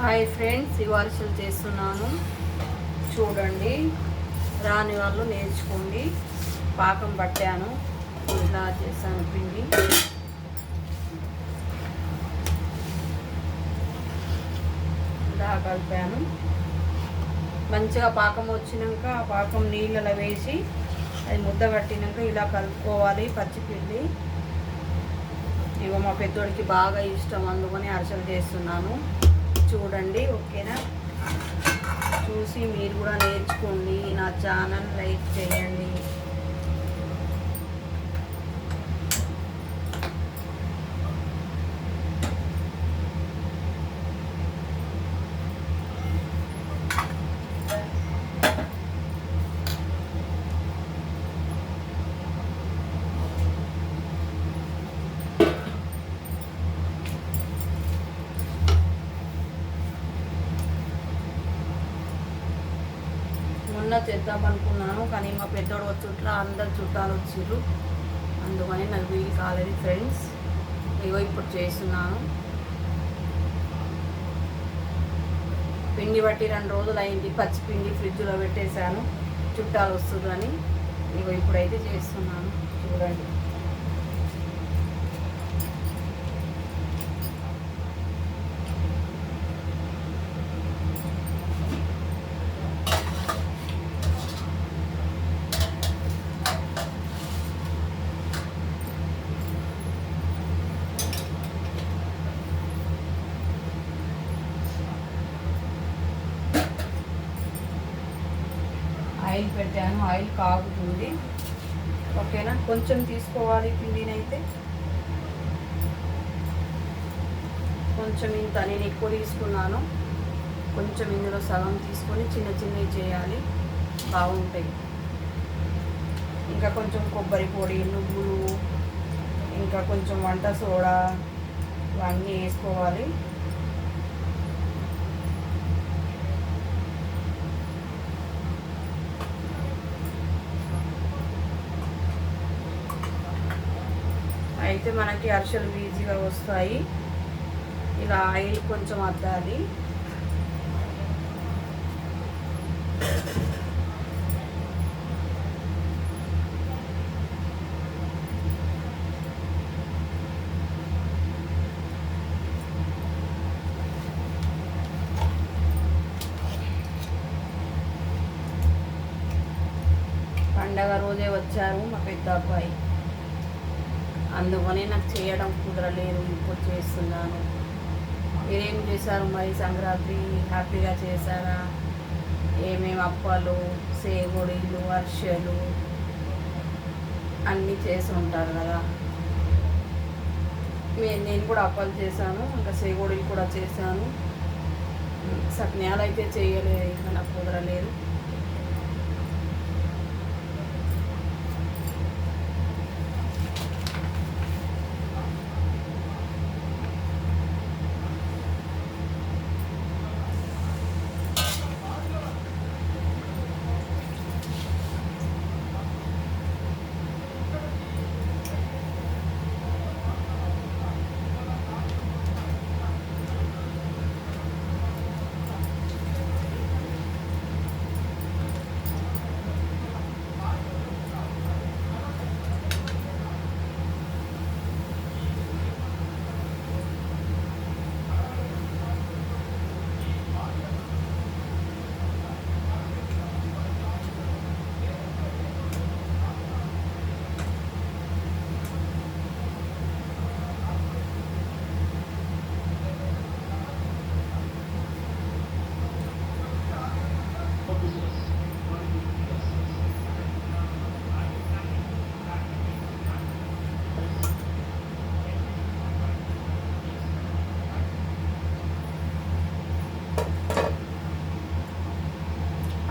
Hi friends ఇవాళ చేస్తున్నాను. చూడండి రాని వాళ్ళు నేర్చుకోండి. పాకం పట్టాను ఇలా చేశాను పిండి. ఇలా కలిపాను. మంచిగా పాకం వచ్చినాక ఆ పాకం నీళ్ళలో వేసి అది ముద్ద కట్టినాక ఇలా కలుపుకోవాలి పచ్చిపిండి. ఇగో మా పెద్దోడికి బాగా ఇష్టం అందుకని అరసలు చేస్తున్నాను. చూడండి ఓకేనా? చూసి మీరు కూడా నేర్చుకోండి నా ఛానల్ లైక్ చేయండి. మొన్న చేద్దాం అనుకున్నాను కానీ మా పెద్దోడు వచ్చుట్లా అందరు చుట్టాలు వచ్చిర్రు. అందుకని నాకు వీలు కాలేదు ఫ్రెండ్స్. ఇగో ఇప్పుడు చేస్తున్నాను. పిండి బట్టి రెండు రోజులు అయింది పచ్చి పిండి ఫ్రిడ్జ్లో పెట్టేశాను. చుట్టాలు వస్తుందని ఇగో ఇప్పుడైతే చేస్తున్నాను. చూడండి. ఆయిల్ పెట్టాను ఆయిల్ కాగుతుంది. ఓకేనా? కొంచెం తీసుకోవాలి పిండిని అయితే కొంచెం ఇంత నేను ఎక్కువ తీసుకున్నాను. కొంచెం ఇందులో సగం తీసుకొని చిన్న చిన్నవి చేయాలి. బాగుంటాయి. ఇంకా కొంచెం కొబ్బరి పొడి నువ్వులు ఇంకా కొంచెం వంట సోడా ఇవన్నీ వేసుకోవాలి. అయితే మనకి అరిసెలు ఈజీగా వస్తాయి. ఇలా ఆయిల్ కొంచెం అద్దాలి. పండగ రోజే వచ్చారు మా పెద్ద అబ్బాయి. అందుకని నాకు చేయడం కుదరలేదు ఇప్పుడు చేస్తున్నాను. మీరేం చేశారు మరి సంక్రాంతి? హ్యాపీగా చేశారా? ఏమేమి అప్పాలు సేగుడిలు అర్షలు అన్నీ చేసి ఉంటారు కదా. నేను కూడా అప్పాలు చేశాను ఇంకా సేగోడీలు కూడా చేశాను. సత్యాలు అయితే చేయలేదు ఇంకా నాకు కుదరలేదు.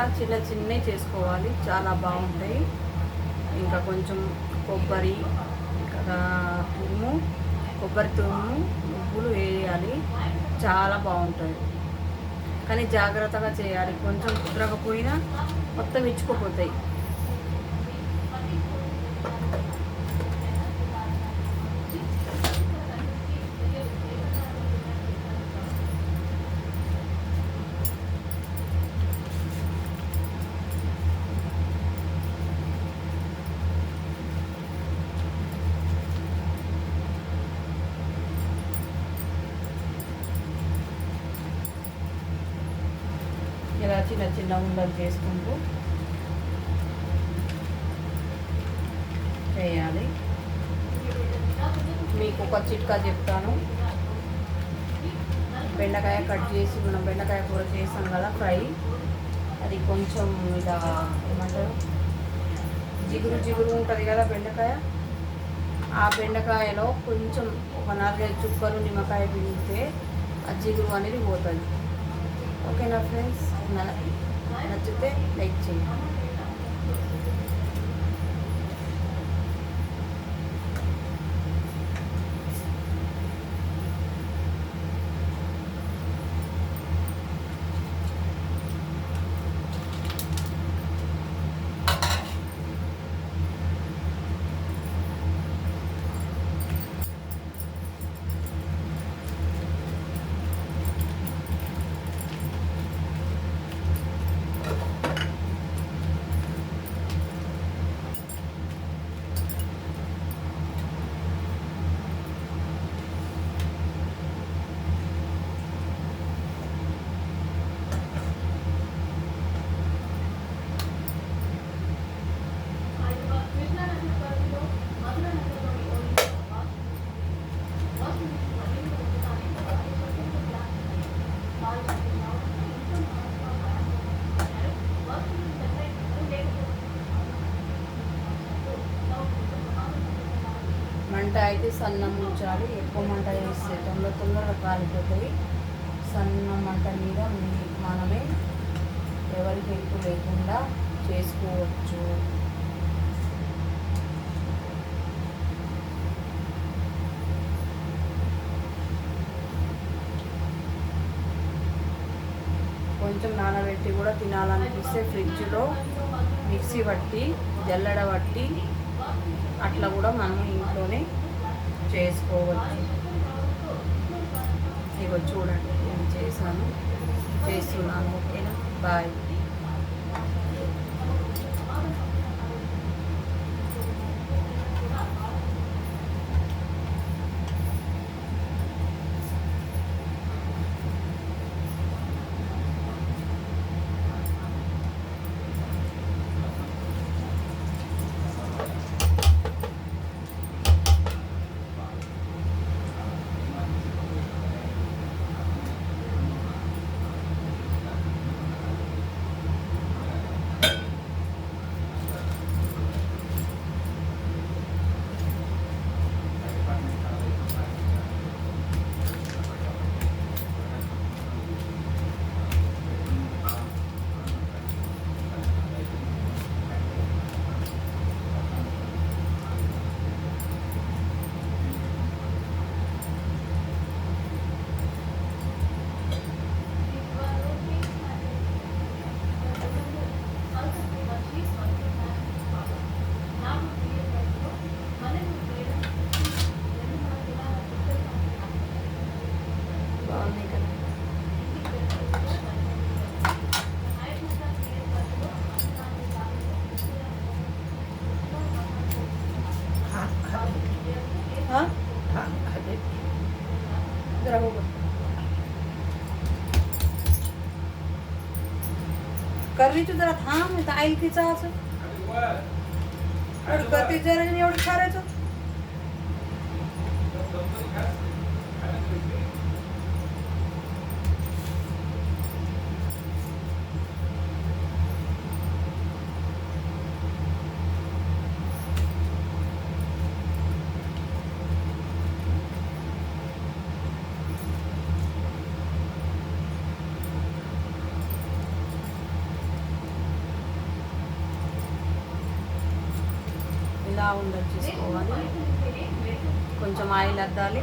ఇలా చిన్న చిన్నవి చేసుకోవాలి. చాలా బాగుంటాయి. ఇంకా కొంచెం కొబ్బరి ఇంకా తురుము కొబ్బరి తురుము నువ్వులు వేయాలి. చాలా బాగుంటుంది కానీ జాగ్రత్తగా చేయాలి. కొంచెం కుదరకపోయినా మొత్తం ఇచ్చుకోపోతాయి. ఇట్లా చిన్న చిన్న ఉండలు చేసుకుంటూ. చేయాలి. మీకు ఒక చిట్కా చెప్తాను. బెండకాయ కట్ చేసి మనం బెండకాయ కూర చేసాం కదా ఫ్రై. అది కొంచెం ఇలా ఏమంటారు? జిగురు జిగురు ఉంటుంది కదా బెండకాయ. ఆ బెండకాయలో కొంచెం ఒక నాలుగైదు చుక్కలు నిమ్మకాయ పిండితే ఆ జిగురు అనేది పోతుంది. ఓకేనా ఫ్రెండ్స్ నచ్చితే లైక్ చేయండి. మంట అయితే సన్నం ఉంచాలి ఎక్కువ మంట వేస్తే తొందర తొందరగా కాలిపోతుంది సన్న మంట మీద మనమే ఎవరికి ఎక్కువ లేకుండా చేసుకోవచ్చు. కొంచెం నానబెట్టి కూడా తినాలనిపిస్తే ఫ్రిడ్జ్లో మిక్సీ పట్టి జల్లడ పట్టి అట్లా కూడా మనం ఇంట్లోనే చేసుకోవచ్చు. ఇగో చూడండి నేను చేశాను. చేస్తున్నాను ఓకేనా? బాయ్. ऑन नाही करत करली तू जरा थांब नाही तर आईल तिचा असं. करते जरा एवढं करायचं ఉండలు చూసుకోవాలి. కొంచెం ఆయిల్ అద్దాలి.